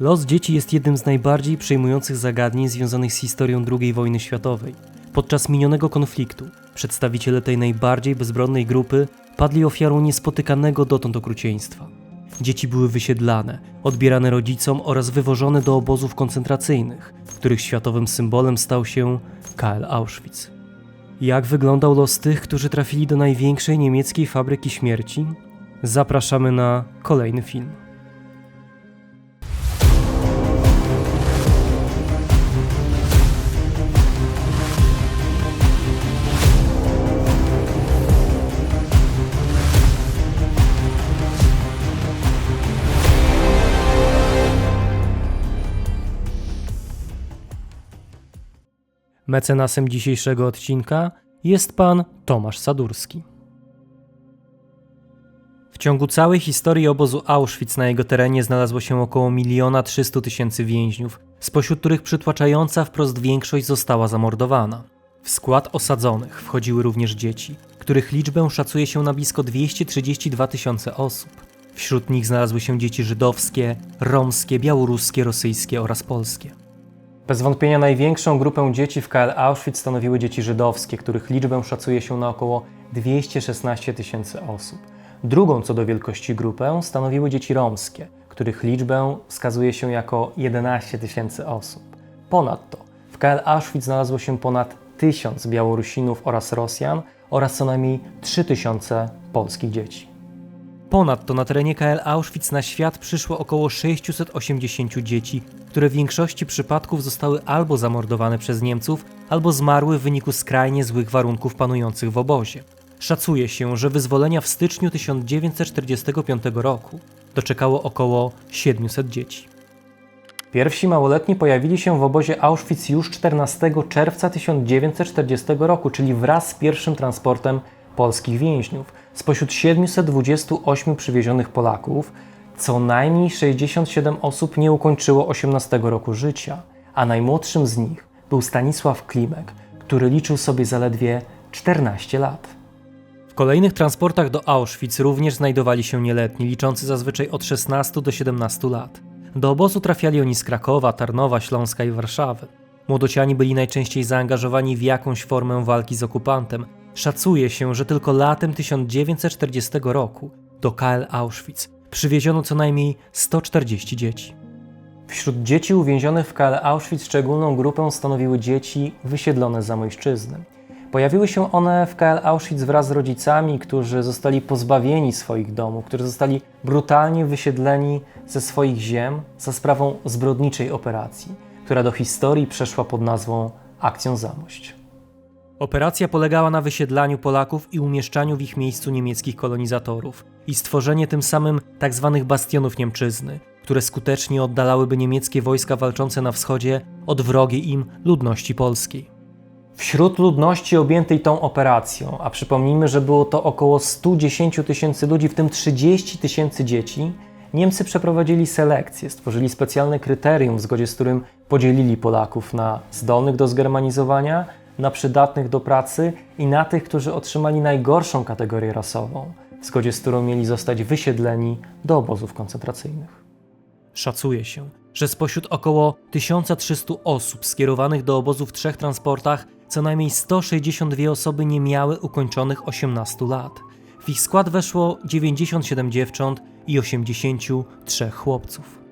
Los dzieci jest jednym z najbardziej przejmujących zagadnień związanych z historią II wojny światowej. Podczas minionego konfliktu przedstawiciele tej najbardziej bezbronnej grupy padli ofiarą niespotykanego dotąd okrucieństwa. Dzieci były wysiedlane, odbierane rodzicom oraz wywożone do obozów koncentracyjnych, których światowym symbolem stał się KL Auschwitz. Jak wyglądał los tych, którzy trafili do największej niemieckiej fabryki śmierci? Zapraszamy na kolejny film. Mecenasem dzisiejszego odcinka jest pan Tomasz Sadurski. W ciągu całej historii obozu Auschwitz na jego terenie znalazło się około 1 300 tysięcy więźniów, spośród których przytłaczająca wprost większość została zamordowana. W skład osadzonych wchodziły również dzieci, których liczbę szacuje się na blisko 232 tysiące osób. Wśród nich znalazły się dzieci żydowskie, romskie, białoruskie, rosyjskie oraz polskie. Bez wątpienia największą grupę dzieci w KL Auschwitz stanowiły dzieci żydowskie, których liczbę szacuje się na około 216 tysięcy osób. Drugą co do wielkości grupę stanowiły dzieci romskie, których liczbę wskazuje się jako 11 tysięcy osób. Ponadto w KL Auschwitz znalazło się ponad 1000 Białorusinów oraz Rosjan oraz co najmniej 3000 polskich dzieci. Ponadto na terenie KL Auschwitz na świat przyszło około 680 dzieci, które w większości przypadków zostały albo zamordowane przez Niemców, albo zmarły w wyniku skrajnie złych warunków panujących w obozie. Szacuje się, że wyzwolenia w styczniu 1945 roku doczekało około 700 dzieci. Pierwsi małoletni pojawili się w obozie Auschwitz już 14 czerwca 1940 roku, czyli wraz z pierwszym transportem polskich więźniów. Spośród 728 przywiezionych Polaków, co najmniej 67 osób nie ukończyło 18 roku życia, a najmłodszym z nich był Stanisław Klimek, który liczył sobie zaledwie 14 lat. W kolejnych transportach do Auschwitz również znajdowali się nieletni, liczący zazwyczaj od 16 do 17 lat. Do obozu trafiali oni z Krakowa, Tarnowa, Śląska i Warszawy. Młodociani byli najczęściej zaangażowani w jakąś formę walki z okupantem. Szacuje się, że tylko latem 1940 roku do KL Auschwitz przywieziono co najmniej 140 dzieci. Wśród dzieci uwięzionych w KL Auschwitz szczególną grupę stanowiły dzieci wysiedlone z Zamojszczyzny. Pojawiły się one w KL Auschwitz wraz z rodzicami, którzy zostali pozbawieni swoich domów, którzy zostali brutalnie wysiedleni ze swoich ziem za sprawą zbrodniczej operacji, która do historii przeszła pod nazwą Akcją Zamość. Operacja polegała na wysiedlaniu Polaków i umieszczaniu w ich miejscu niemieckich kolonizatorów i stworzenie tym samym tzw. Tak bastionów Niemczyzny, które skutecznie oddalałyby niemieckie wojska walczące na wschodzie od wrogiej im ludności polskiej. Wśród ludności objętej tą operacją, a przypomnijmy, że było to około 110 tysięcy ludzi, w tym 30 tysięcy dzieci, Niemcy przeprowadzili selekcję, stworzyli specjalne kryterium, w zgodzie z którym podzielili Polaków na zdolnych do zgermanizowania, na przydatnych do pracy i na tych, którzy otrzymali najgorszą kategorię rasową, w zgodzie z którą mieli zostać wysiedleni do obozów koncentracyjnych. Szacuje się, że spośród około 1300 osób skierowanych do obozu w trzech transportach, co najmniej 162 osoby nie miały ukończonych 18 lat. W ich skład weszło 97 dziewcząt i 83 chłopców.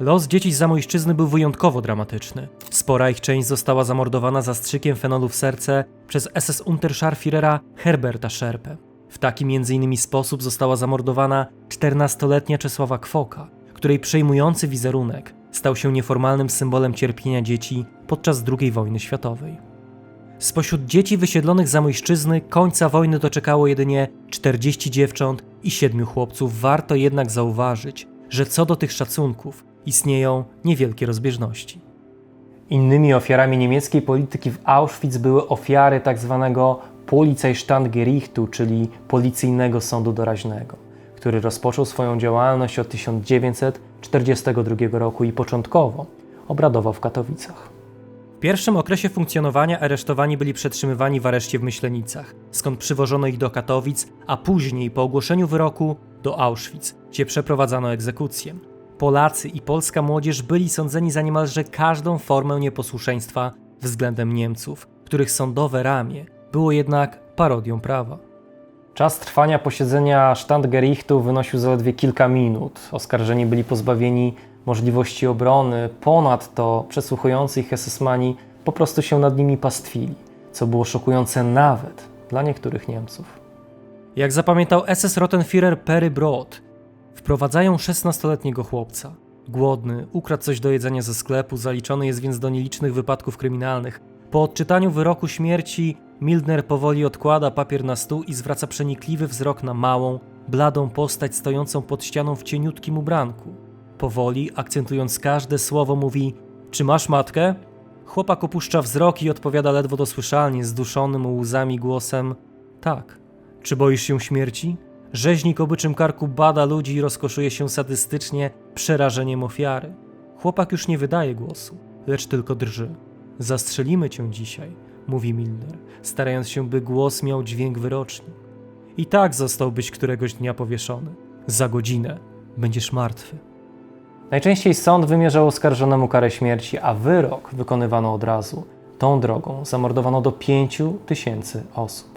Los dzieci z Zamojszczyzny był wyjątkowo dramatyczny. Spora ich część została zamordowana zastrzykiem fenolu w serce przez SS Unterscharführera Herberta Szerpę. W taki m.in. sposób została zamordowana 14-letnia Czesława Kwoka, której przejmujący wizerunek stał się nieformalnym symbolem cierpienia dzieci podczas II wojny światowej. Spośród dzieci wysiedlonych z Zamojszczyzny końca wojny doczekało jedynie 40 dziewcząt i 7 chłopców. Warto jednak zauważyć, że co do tych szacunków istnieją niewielkie rozbieżności. Innymi ofiarami niemieckiej polityki w Auschwitz były ofiary tzw. Tak Polizeistandgerichtu, czyli policyjnego sądu doraźnego, który rozpoczął swoją działalność od 1942 roku i początkowo obradował w Katowicach. W pierwszym okresie funkcjonowania aresztowani byli przetrzymywani w areszcie w Myślenicach, skąd przywożono ich do Katowic, a później po ogłoszeniu wyroku do Auschwitz, gdzie przeprowadzano egzekucję. Polacy i polska młodzież byli sądzeni za niemalże każdą formę nieposłuszeństwa względem Niemców, których sądowe ramię było jednak parodią prawa. Czas trwania posiedzenia Standgerichtu wynosił zaledwie kilka minut. Oskarżeni byli pozbawieni możliwości obrony. Ponadto przesłuchujący ich SS-mani po prostu się nad nimi pastwili, co było szokujące nawet dla niektórych Niemców. Jak zapamiętał SS-Rottenführer Perry Broad, wprowadzają 16-letniego chłopca. Głodny, ukradł coś do jedzenia ze sklepu, zaliczony jest więc do nielicznych wypadków kryminalnych. Po odczytaniu wyroku śmierci Mildner powoli odkłada papier na stół i zwraca przenikliwy wzrok na małą, bladą postać stojącą pod ścianą w cieniutkim ubranku. Powoli, akcentując każde słowo, mówi: Czy masz matkę? Chłopak opuszcza wzrok i odpowiada ledwo dosłyszalnie, zduszonym łzami głosem: Tak. Czy boisz się śmierci? Rzeźnik o byczym karku bada ludzi i rozkoszuje się sadystycznie przerażeniem ofiary. Chłopak już nie wydaje głosu, lecz tylko drży. Zastrzelimy cię dzisiaj, mówi Milner, starając się, by głos miał dźwięk wyroczni. I tak zostałbyś któregoś dnia powieszony. Za godzinę będziesz martwy. Najczęściej sąd wymierzał oskarżonemu karę śmierci, a wyrok wykonywano od razu. Tą drogą zamordowano do 5 tysięcy osób.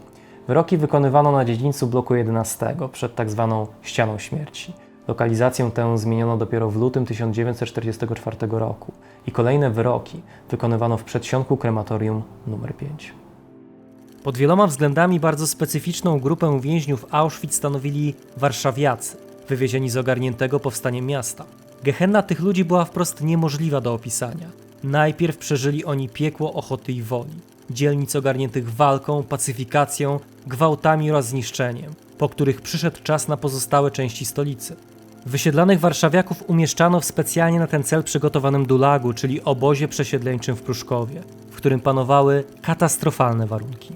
Wyroki wykonywano na dziedzińcu bloku 11 przed tak zwaną ścianą śmierci. Lokalizację tę zmieniono dopiero w lutym 1944 roku i kolejne wyroki wykonywano w przedsionku krematorium nr 5. Pod wieloma względami bardzo specyficzną grupę więźniów Auschwitz stanowili warszawiacy, wywiezieni z ogarniętego powstaniem miasta. Gehenna tych ludzi była wprost niemożliwa do opisania. Najpierw przeżyli oni piekło ochoty i woli, dzielnic ogarniętych walką, pacyfikacją, gwałtami oraz zniszczeniem, po których przyszedł czas na pozostałe części stolicy. Wysiedlanych warszawiaków umieszczano w specjalnie na ten cel przygotowanym dulagu, czyli obozie przesiedleńczym w Pruszkowie, w którym panowały katastrofalne warunki.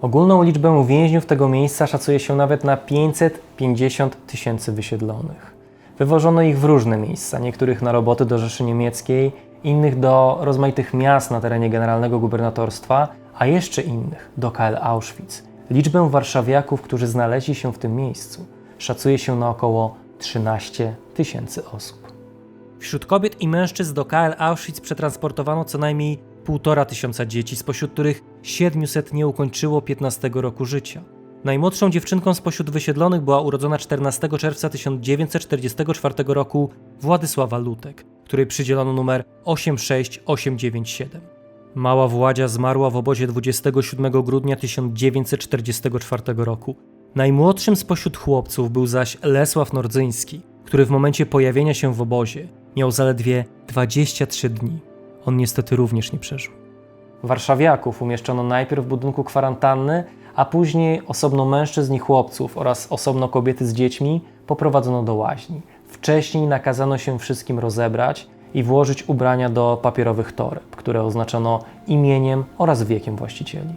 Ogólną liczbę więźniów tego miejsca szacuje się nawet na 550 tysięcy wysiedlonych. Wywożono ich w różne miejsca, niektórych na roboty do Rzeszy Niemieckiej, innych do rozmaitych miast na terenie generalnego gubernatorstwa, a jeszcze innych do KL Auschwitz. Liczbę warszawiaków, którzy znaleźli się w tym miejscu, szacuje się na około 13 tysięcy osób. Wśród kobiet i mężczyzn do KL Auschwitz przetransportowano co najmniej 1,5 tysiąca dzieci, spośród których 700 nie ukończyło 15 roku życia. Najmłodszą dziewczynką spośród wysiedlonych była urodzona 14 czerwca 1944 roku Władysława Lutek, której przydzielono numer 86897. Mała Władzia zmarła w obozie 27 grudnia 1944 roku. Najmłodszym spośród chłopców był zaś Lesław Nordzyński, który w momencie pojawienia się w obozie miał zaledwie 23 dni. On niestety również nie przeżył. Warszawiaków umieszczono najpierw w budynku kwarantanny, a później osobno mężczyzn i chłopców oraz osobno kobiety z dziećmi poprowadzono do łaźni. Wcześniej nakazano się wszystkim rozebrać i włożyć ubrania do papierowych toreb, które oznaczono imieniem oraz wiekiem właścicieli.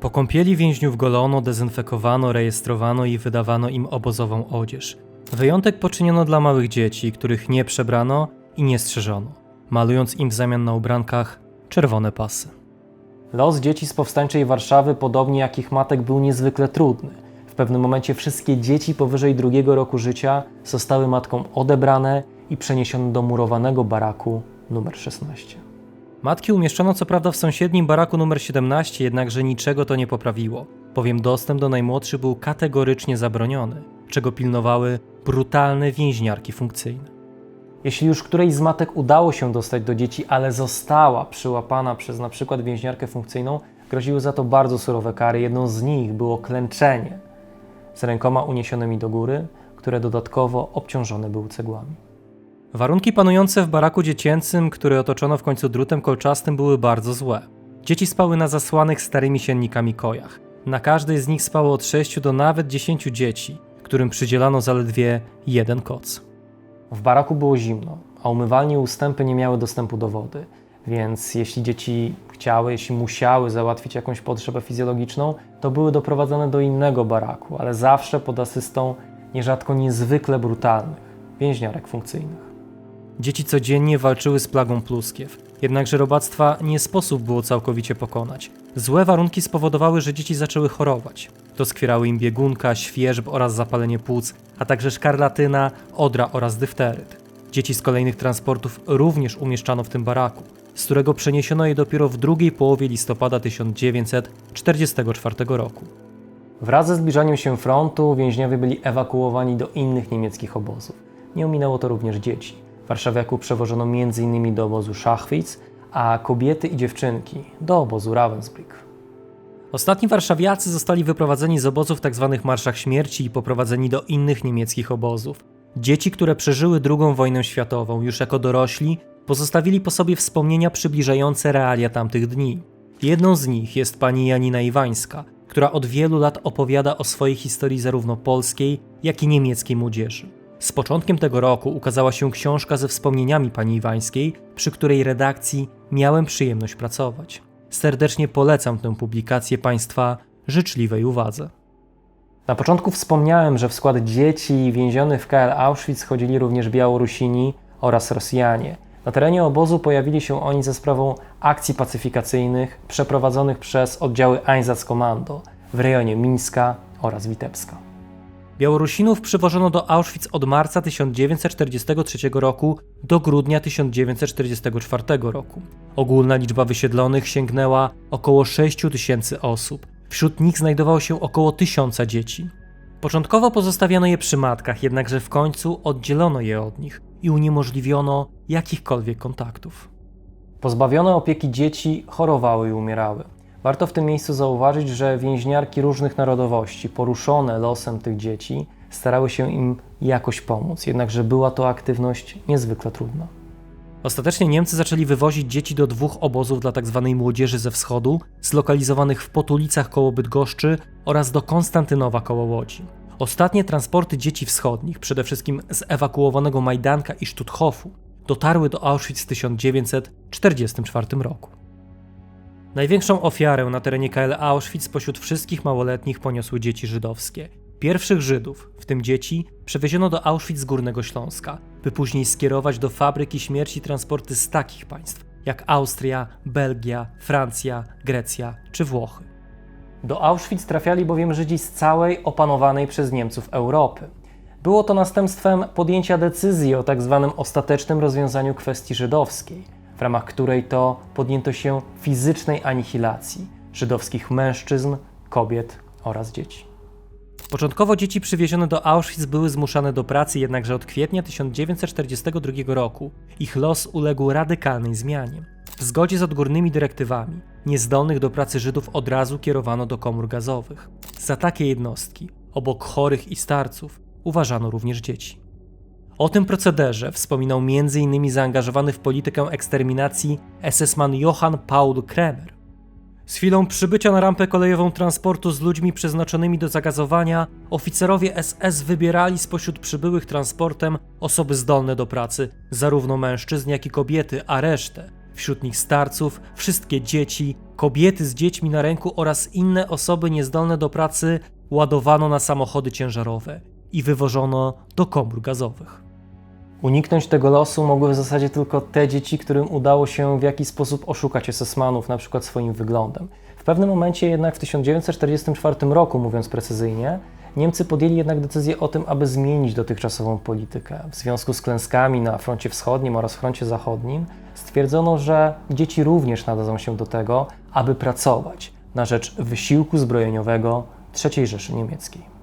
Po kąpieli więźniów golono, dezynfekowano, rejestrowano i wydawano im obozową odzież. Wyjątek poczyniono dla małych dzieci, których nie przebrano i nie strzeżono, malując im w zamian na ubrankach czerwone pasy. Los dzieci z powstańczej Warszawy, podobnie jak ich matek, był niezwykle trudny. W pewnym momencie wszystkie dzieci powyżej drugiego roku życia zostały matkom odebrane i przeniesione do murowanego baraku numer 16. Matki umieszczono co prawda w sąsiednim baraku numer 17, jednakże niczego to nie poprawiło, bowiem dostęp do najmłodszych był kategorycznie zabroniony, czego pilnowały brutalne więźniarki funkcyjne. Jeśli już którejś z matek udało się dostać do dzieci, ale została przyłapana przez na przykład więźniarkę funkcyjną, groziły za to bardzo surowe kary. Jedną z nich było klęczenie z rękoma uniesionymi do góry, które dodatkowo obciążone były cegłami. Warunki panujące w baraku dziecięcym, który otoczono w końcu drutem kolczastym, były bardzo złe. Dzieci spały na zasłanych starymi siennikami kojach. Na każdej z nich spało od 6 do nawet 10 dzieci, którym przydzielano zaledwie jeden koc. W baraku było zimno, a umywalnie ustępy nie miały dostępu do wody, więc jeśli dzieci chciały, jeśli musiały załatwić jakąś potrzebę fizjologiczną, to były doprowadzone do innego baraku, ale zawsze pod asystą nierzadko niezwykle brutalnych więźniarek funkcyjnych. Dzieci codziennie walczyły z plagą pluskiew, jednakże robactwa nie sposób było całkowicie pokonać. Złe warunki spowodowały, że dzieci zaczęły chorować. Doskwierały im biegunka, świerzb oraz zapalenie płuc, a także szkarlatyna, odra oraz dyfteryt. Dzieci z kolejnych transportów również umieszczano w tym baraku, z którego przeniesiono je dopiero w drugiej połowie listopada 1944 roku. Wraz ze zbliżaniem się frontu więźniowie byli ewakuowani do innych niemieckich obozów. Nie ominęło to również dzieci. Warszawiaków przewożono m.in. do obozu Schachwitz, a kobiety i dziewczynki do obozu Ravensbrück. Ostatni warszawiacy zostali wyprowadzeni z obozów tzw. Tak marszach śmierci i poprowadzeni do innych niemieckich obozów. Dzieci, które przeżyły II wojnę światową już jako dorośli, pozostawili po sobie wspomnienia przybliżające realia tamtych dni. Jedną z nich jest pani Janina Iwańska, która od wielu lat opowiada o swojej historii zarówno polskiej, jak i niemieckiej młodzieży. Z początkiem tego roku ukazała się książka ze wspomnieniami pani Iwańskiej, przy której redakcji miałem przyjemność pracować. Serdecznie polecam tę publikację Państwa życzliwej uwadze. Na początku wspomniałem, że w skład dzieci więzionych w KL Auschwitz chodzili również Białorusini oraz Rosjanie. Na terenie obozu pojawili się oni ze sprawą akcji pacyfikacyjnych przeprowadzonych przez oddziały Einsatzkommando w rejonie Mińska oraz Witebska. Białorusinów przywożono do Auschwitz od marca 1943 roku do grudnia 1944 roku. Ogólna liczba wysiedlonych sięgnęła około 6 tysięcy osób. Wśród nich znajdowało się około tysiąca dzieci. Początkowo pozostawiano je przy matkach, jednakże w końcu oddzielono je od nich i uniemożliwiono jakichkolwiek kontaktów. Pozbawione opieki dzieci chorowały i umierały. Warto w tym miejscu zauważyć, że więźniarki różnych narodowości, poruszone losem tych dzieci, starały się im jakoś pomóc, jednakże była to aktywność niezwykle trudna. Ostatecznie Niemcy zaczęli wywozić dzieci do dwóch obozów dla tzw. Tak młodzieży ze wschodu, zlokalizowanych w Potulicach koło Bydgoszczy oraz do Konstantynowa koło Łodzi. Ostatnie transporty dzieci wschodnich, przede wszystkim z ewakuowanego Majdanka i Stutthofu, dotarły do Auschwitz w 1944 roku. Największą ofiarę na terenie KL Auschwitz spośród wszystkich małoletnich poniosły dzieci żydowskie. Pierwszych Żydów, w tym dzieci, przewieziono do Auschwitz z Górnego Śląska, by później skierować do fabryki śmierci transporty z takich państw jak Austria, Belgia, Francja, Grecja czy Włochy. Do Auschwitz trafiali bowiem Żydzi z całej opanowanej przez Niemców Europy. Było to następstwem podjęcia decyzji o tzw. Tak ostatecznym rozwiązaniu kwestii żydowskiej, w ramach której to podjęto się fizycznej anihilacji żydowskich mężczyzn, kobiet oraz dzieci. Początkowo dzieci przywiezione do Auschwitz były zmuszane do pracy, jednakże od kwietnia 1942 roku ich los uległ radykalnej zmianie. W zgodzie z odgórnymi dyrektywami, niezdolnych do pracy Żydów od razu kierowano do komór gazowych. Za takie jednostki, obok chorych i starców, uważano również dzieci. O tym procederze wspominał m.in. zaangażowany w politykę eksterminacji SS-man Johann Paul Kremer. Z chwilą przybycia na rampę kolejową transportu z ludźmi przeznaczonymi do zagazowania, oficerowie SS wybierali spośród przybyłych transportem osoby zdolne do pracy, zarówno mężczyzn, jak i kobiety, a resztę, wśród nich starców, wszystkie dzieci, kobiety z dziećmi na ręku oraz inne osoby niezdolne do pracy, ładowano na samochody ciężarowe i wywożono do komór gazowych. Uniknąć tego losu mogły w zasadzie tylko te dzieci, którym udało się w jakiś sposób oszukać SS-manów, na przykład swoim wyglądem. W pewnym momencie jednak w 1944 roku, mówiąc precyzyjnie, Niemcy podjęli jednak decyzję o tym, aby zmienić dotychczasową politykę. W związku z klęskami na froncie wschodnim oraz froncie zachodnim stwierdzono, że dzieci również nadadzą się do tego, aby pracować na rzecz wysiłku zbrojeniowego III Rzeszy Niemieckiej.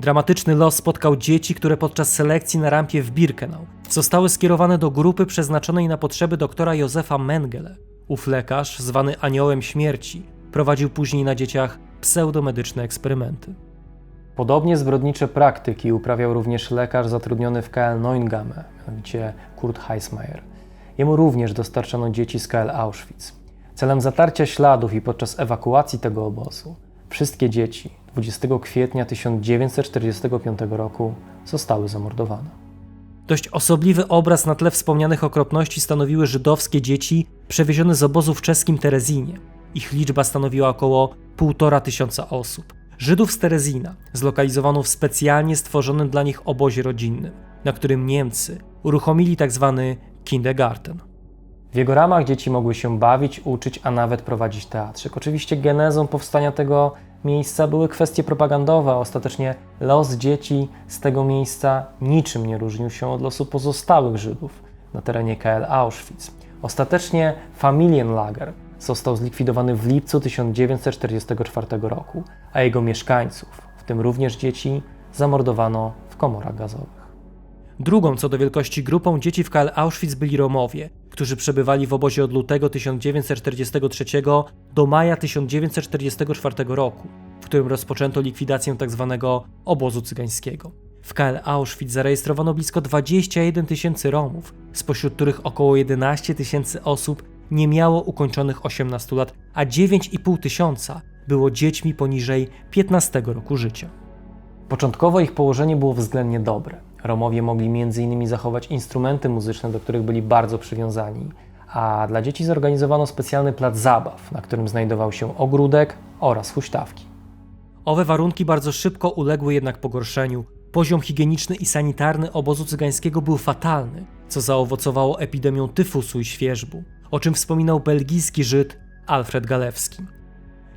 Dramatyczny los spotkał dzieci, które podczas selekcji na rampie w Birkenau zostały skierowane do grupy przeznaczonej na potrzeby doktora Józefa Mengele. Ów lekarz, zwany aniołem śmierci, prowadził później na dzieciach pseudomedyczne eksperymenty. Podobnie zbrodnicze praktyki uprawiał również lekarz zatrudniony w KL Neuengamme, mianowicie Kurt Heismayer. Jemu również dostarczono dzieci z KL Auschwitz. Celem zatarcia śladów i podczas ewakuacji tego obozu wszystkie dzieci 20 kwietnia 1945 roku zostały zamordowane. Dość osobliwy obraz na tle wspomnianych okropności stanowiły żydowskie dzieci przewiezione z obozu w czeskim Terezinie. Ich liczba stanowiła około 1,5 tysiąca osób. Żydów z Terezina zlokalizowano w specjalnie stworzonym dla nich obozie rodzinnym, na którym Niemcy uruchomili tzw. Tak kindergarten. W jego ramach dzieci mogły się bawić, uczyć, a nawet prowadzić teatrzyk. Oczywiście genezą powstania tego miejsca były kwestie propagandowe, ostatecznie los dzieci z tego miejsca niczym nie różnił się od losu pozostałych Żydów na terenie KL Auschwitz. Ostatecznie Familienlager został zlikwidowany w lipcu 1944 roku, a jego mieszkańców, w tym również dzieci, zamordowano w komorach gazowych. Drugą co do wielkości grupą dzieci w KL Auschwitz byli Romowie, którzy przebywali w obozie od lutego 1943 do maja 1944 roku, w którym rozpoczęto likwidację tzw. obozu cygańskiego. W KL Auschwitz zarejestrowano blisko 21 tysięcy Romów, spośród których około 11 tysięcy osób nie miało ukończonych 18 lat, a 9,5 tysiąca było dziećmi poniżej 15 roku życia. Początkowo ich położenie było względnie dobre. Romowie mogli m.in. zachować instrumenty muzyczne, do których byli bardzo przywiązani, a dla dzieci zorganizowano specjalny plac zabaw, na którym znajdował się ogródek oraz huśtawki. Owe warunki bardzo szybko uległy jednak pogorszeniu. Poziom higieniczny i sanitarny obozu cygańskiego był fatalny, co zaowocowało epidemią tyfusu i świeżbu, o czym wspominał belgijski Żyd Alfred Galewski.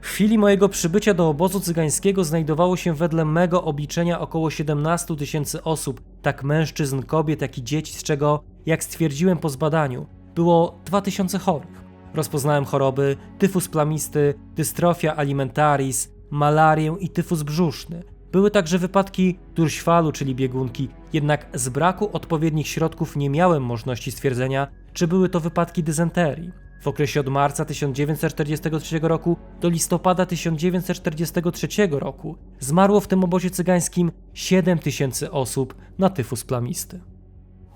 W chwili mojego przybycia do obozu cygańskiego znajdowało się wedle mego obliczenia około 17 tysięcy osób, tak mężczyzn, kobiet, jak i dzieci, z czego, jak stwierdziłem po zbadaniu, było 2000 chorych. Rozpoznałem choroby tyfus plamisty, dystrofia alimentaris, malarię i tyfus brzuszny. Były także wypadki durśwalu, czyli biegunki, jednak z braku odpowiednich środków nie miałem możliwości stwierdzenia, czy były to wypadki dysenterii. W okresie od marca 1943 roku do listopada 1943 roku zmarło w tym obozie cygańskim 7 tysięcy osób na tyfus plamisty.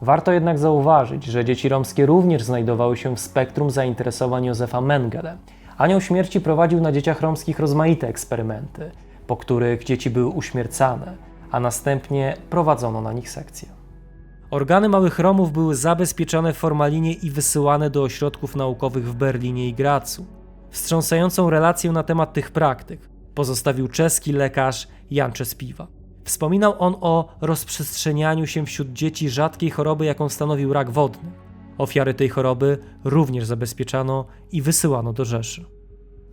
Warto jednak zauważyć, że dzieci romskie również znajdowały się w spektrum zainteresowań Józefa Mengele. Anioł Śmierci prowadził na dzieciach romskich rozmaite eksperymenty, po których dzieci były uśmiercane, a następnie prowadzono na nich sekcje. Organy małych Romów były zabezpieczone w formalinie i wysyłane do ośrodków naukowych w Berlinie i Gracu. Wstrząsającą relację na temat tych praktyk pozostawił czeski lekarz Jan Czespiwa. Wspominał on o rozprzestrzenianiu się wśród dzieci rzadkiej choroby, jaką stanowił rak wodny. Ofiary tej choroby również zabezpieczano i wysyłano do Rzeszy.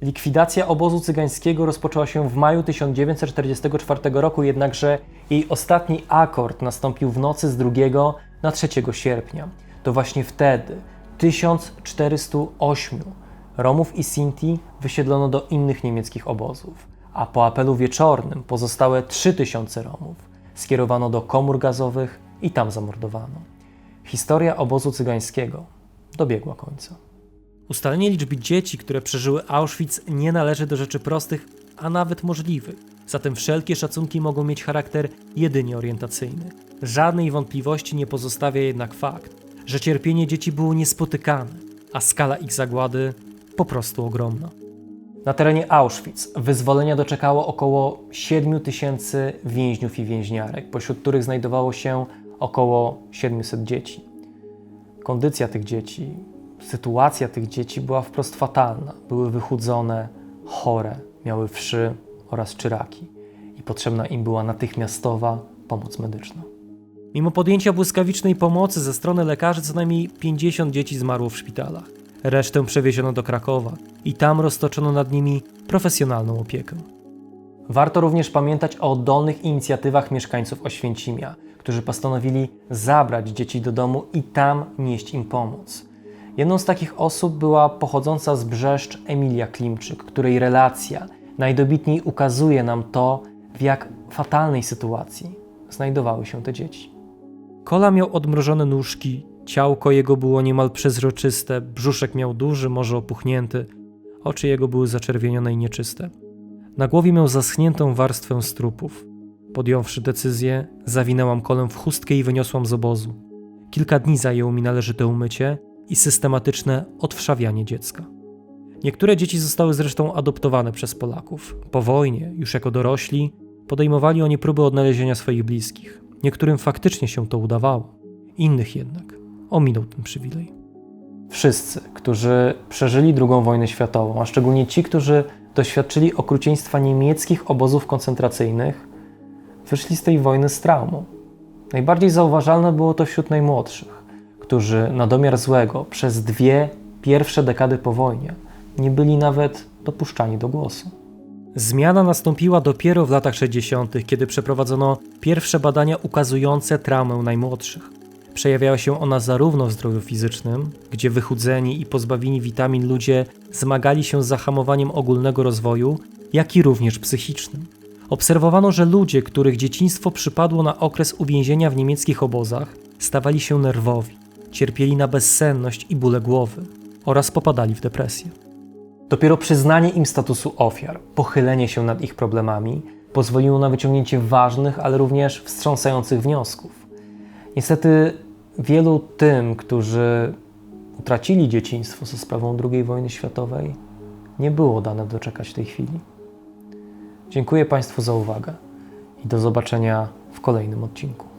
Likwidacja obozu cygańskiego rozpoczęła się w maju 1944 roku, jednakże jej ostatni akord nastąpił w nocy z 2 na 3 sierpnia. To właśnie wtedy 1408 Romów i Sinti wysiedlono do innych niemieckich obozów, a po apelu wieczornym pozostałe 3000 Romów skierowano do komór gazowych i tam zamordowano. Historia obozu cygańskiego dobiegła końca. Ustalenie liczby dzieci, które przeżyły Auschwitz, nie należy do rzeczy prostych, a nawet możliwych. Zatem wszelkie szacunki mogą mieć charakter jedynie orientacyjny. Żadnej wątpliwości nie pozostawia jednak fakt, że cierpienie dzieci było niespotykane, a skala ich zagłady po prostu ogromna. Na terenie Auschwitz wyzwolenia doczekało około 7 tysięcy więźniów i więźniarek, pośród których znajdowało się około 700 dzieci. Kondycja tych dzieci sytuacja tych dzieci była wprost fatalna. Były wychudzone, chore, miały wszy oraz czyraki i potrzebna im była natychmiastowa pomoc medyczna. Mimo podjęcia błyskawicznej pomocy ze strony lekarzy, co najmniej 50 dzieci zmarło w szpitalach. Resztę przewieziono do Krakowa i tam roztoczono nad nimi profesjonalną opiekę. Warto również pamiętać o oddolnych inicjatywach mieszkańców Oświęcimia, którzy postanowili zabrać dzieci do domu i tam nieść im pomoc. Jedną z takich osób była pochodząca z Brzeszcz Emilia Klimczyk, której relacja najdobitniej ukazuje nam to, w jak fatalnej sytuacji znajdowały się te dzieci. Kola miał odmrożone nóżki, ciałko jego było niemal przezroczyste, brzuszek miał duży, może opuchnięty, oczy jego były zaczerwienione i nieczyste. Na głowie miał zaschniętą warstwę strupów. Podjąwszy decyzję, zawinęłam kolę w chustkę i wyniosłam z obozu. Kilka dni zajęło mi należyte umycie, i systematyczne odwszawianie dziecka. Niektóre dzieci zostały zresztą adoptowane przez Polaków. Po wojnie, już jako dorośli, podejmowali oni próby odnalezienia swoich bliskich. Niektórym faktycznie się to udawało, innych jednak ominął ten przywilej. Wszyscy, którzy przeżyli II wojnę światową, a szczególnie ci, którzy doświadczyli okrucieństwa niemieckich obozów koncentracyjnych, wyszli z tej wojny z traumą. Najbardziej zauważalne było to wśród najmłodszych którzy na domiar złego przez dwie pierwsze dekady po wojnie nie byli nawet dopuszczani do głosu. Zmiana nastąpiła dopiero w latach 60., kiedy przeprowadzono pierwsze badania ukazujące traumę najmłodszych. Przejawiała się ona zarówno w zdrowiu fizycznym, gdzie wychudzeni i pozbawieni witamin ludzie zmagali się z zahamowaniem ogólnego rozwoju, jak i również psychicznym. Obserwowano, że ludzie, których dzieciństwo przypadło na okres uwięzienia w niemieckich obozach, stawali się nerwowi, cierpieli na bezsenność i bóle głowy oraz popadali w depresję. Dopiero przyznanie im statusu ofiar, pochylenie się nad ich problemami pozwoliło na wyciągnięcie ważnych, ale również wstrząsających wniosków. Niestety wielu tym, którzy utracili dzieciństwo za sprawą II wojny światowej, nie było dane doczekać tej chwili. Dziękuję Państwu za uwagę i do zobaczenia w kolejnym odcinku.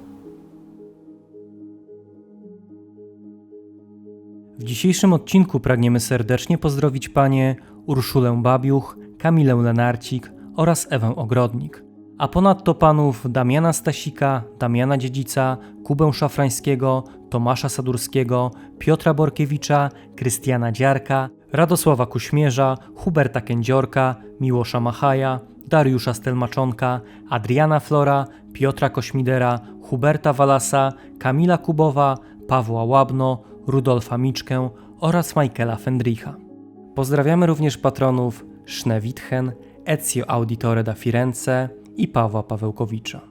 W dzisiejszym odcinku pragniemy serdecznie pozdrowić panie Urszulę Babiuch, Kamilę Lenarcik oraz Ewę Ogrodnik, a ponadto panów Damiana Stasika, Damiana Dziedzica, Kubę Szafrańskiego, Tomasza Sadurskiego, Piotra Borkiewicza, Krystiana Dziarka, Radosława Kuśmierza, Huberta Kędziorka, Miłosza Machaja, Dariusza Stelmaczonka, Adriana Flora, Piotra Kośmidera, Huberta Walasa, Kamila Kubowa, Pawła Łabno, Rudolfa Miczkę oraz Michaela Fendricha. Pozdrawiamy również patronów Sznewitchen, Ezio Auditore da Firenze i Pawła Pawełkowicza.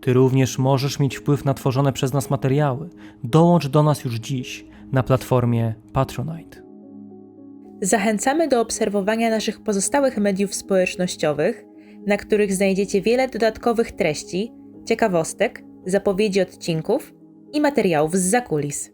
Ty również możesz mieć wpływ na tworzone przez nas materiały. Dołącz do nas już dziś na platformie Patronite. Zachęcamy do obserwowania naszych pozostałych mediów społecznościowych, na których znajdziecie wiele dodatkowych treści, ciekawostek, zapowiedzi odcinków i materiałów z zakulis.